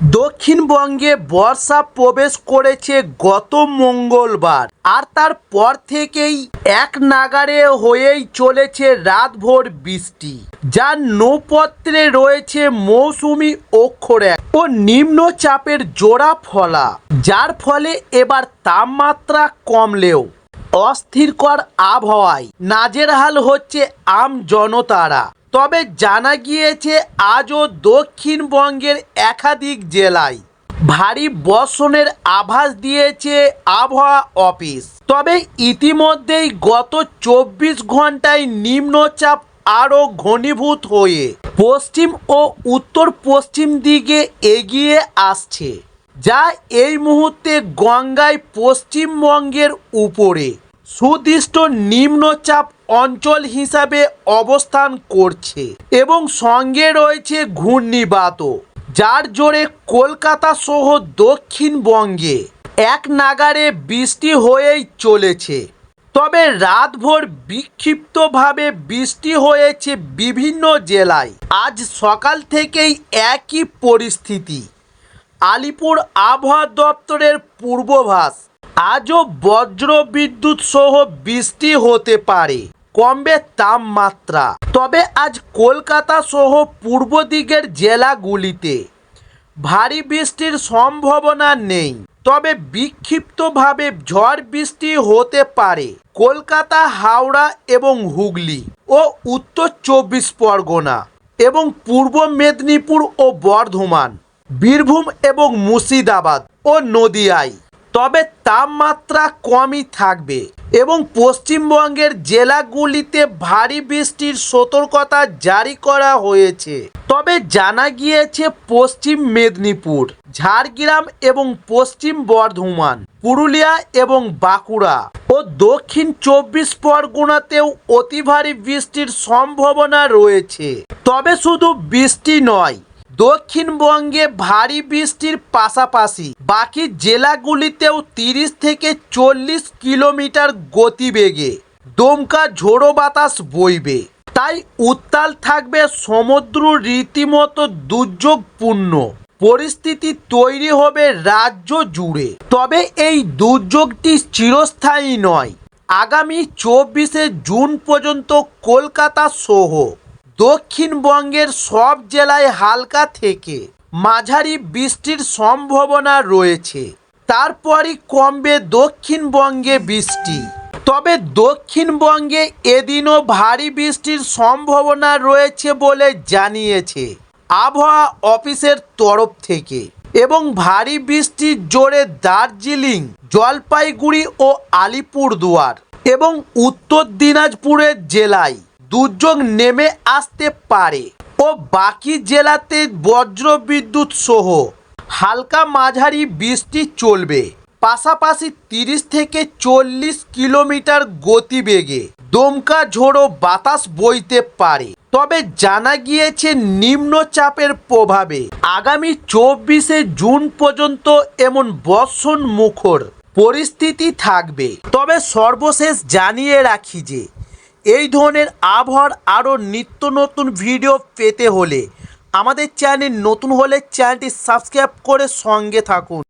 দক্ষিণবঙ্গে বর্ষা প্রবেশ করেছে গত মঙ্গলবার, আর তারপর থেকেই এক নাগারে হয়েই চলেছে রাতভর বৃষ্টি যার নৌপত্রে রয়েছে মৌসুমি অক্ষরেখ ও নিম্নচাপের জোড়া ফলা যার ফলে এবার তাপমাত্রা কমলেও অস্থিরকর আবহাওয়ায় নাজেরহাল হচ্ছে আম জনতারা। তবে জানা গিয়েছে আজও দক্ষিণবঙ্গের একাধিক জেলায় ভারী বর্ষণের আভাস দিয়েছে আবহাওয়া অফিস। তবে ইতিমধ্যেই গত চব্বিশ ঘন্টায় নিম্নচাপ আরও ঘনীভূত হয়ে পশ্চিম ও উত্তর পশ্চিম দিকে এগিয়ে আসছে, যা এই মুহূর্তে গঙ্গায় পশ্চিমবঙ্গের উপরে। সুদৃষ্ট নিম্নচাপ অঞ্চল হিসাবে অবস্থান করছে এবং সঙ্গে রয়েছে ঘূর্ণিবাতও যার জোরে কলকাতা সহ দক্ষিণবঙ্গে এক নাগারে বৃষ্টি হয়েই চলেছে। তবে রাতভর বিক্ষিপ্তভাবে বৃষ্টি হয়েছে বিভিন্ন জেলায়। আজ সকাল থেকেই একই পরিস্থিতি। আলিপুর আবহাওয়া দপ্তরের পূর্বাভাস আজও বজ্র বিদ্যুৎ সহ বৃষ্টি হতে পারে। কমবে তাপমাত্রা। তবে আজ কলকাতা সহ পূর্ব দিকের জেলাগুলিতে ভারী বৃষ্টির সম্ভাবনা নেই। তবে বিক্ষিপ্তভাবে ঝড় বৃষ্টি হতে পারে কলকাতা, হাওড়া এবং হুগলি ও উত্তর চব্বিশ পরগনা এবং পূর্ব মেদিনীপুর ও বর্ধমান, বীরভূম এবং মুর্শিদাবাদ ও নদিয়ায়। তবে তাপমাত্রা কমই থাকবে এবং পশ্চিমবঙ্গের জেলাগুলিতে ভারী বৃষ্টির সতর্কতা জারি করা হয়েছে। তবে জানা গিয়েছে পশ্চিম মেদিনীপুর, ঝাড়গ্রাম এবং পশ্চিম বর্ধমান, পুরুলিয়া এবং বাঁকুড়া ও দক্ষিণ চব্বিশ পরগনাতেও অতি ভারী বৃষ্টির সম্ভাবনা রয়েছে। তবে শুধু বৃষ্টি নয় দক্ষিণবঙ্গে ভারী বৃষ্টির পাশাপাশি বাকি জেলাগুলিতেও তিরিশ থেকে চল্লিশ কিলোমিটার গতিবেগে দমকা ঝোড়ো বাতাস বইবে। তাই উত্তাল থাকবে সমুদ্র রীতিমতো দুর্যোগপূর্ণ। পরিস্থিতি তৈরি হবে রাজ্য জুড়ে। তবে এই দুর্যোগটি চিরস্থায়ী নয়। আগামী চব্বিশে জুন পর্যন্ত কলকাতা সহ দক্ষিণবঙ্গের সব জেলায় হালকা থেকে মাঝারি বৃষ্টির সম্ভাবনা রয়েছে। তারপরই কমবে দক্ষিণবঙ্গে বৃষ্টি। তবে দক্ষিণবঙ্গে এদিনও ভারী বৃষ্টির সম্ভাবনা রয়েছে বলে জানিয়েছে আবহাওয়া অফিসের তরফ থেকে এবং ভারী বৃষ্টির জোরে দার্জিলিং, জলপাইগুড়ি ও আলিপুরদুয়ার এবং উত্তর দিনাজপুরের জেলায়। দুর্যোগ নেমে আসতে পারে। ও বাকি জেলাতে বজ্র বিদ্যুৎ সহ হালকা মাঝারি বৃষ্টি চলবে। পাশাপাশি তিরিশ থেকে চল্লিশ কিলোমিটার গতিবেগে দমকা ঝোড়ো বাতাস বইতে পারে। তবে জানা গিয়েছে নিম্নচাপের প্রভাবে আগামী চব্বিশে জুন পর্যন্ত এমন বর্ষণ মুখর পরিস্থিতি থাকবে। তবে সর্বশেষ জানিয়ে রাখি যে এই ধরনের আবহাওয়ার আরও নিত্য নতুন ভিডিও পেতে হলে আমাদের চ্যানেল নতুন হলে চ্যানেলটি সাবস্ক্রাইব করে সঙ্গে থাকুন।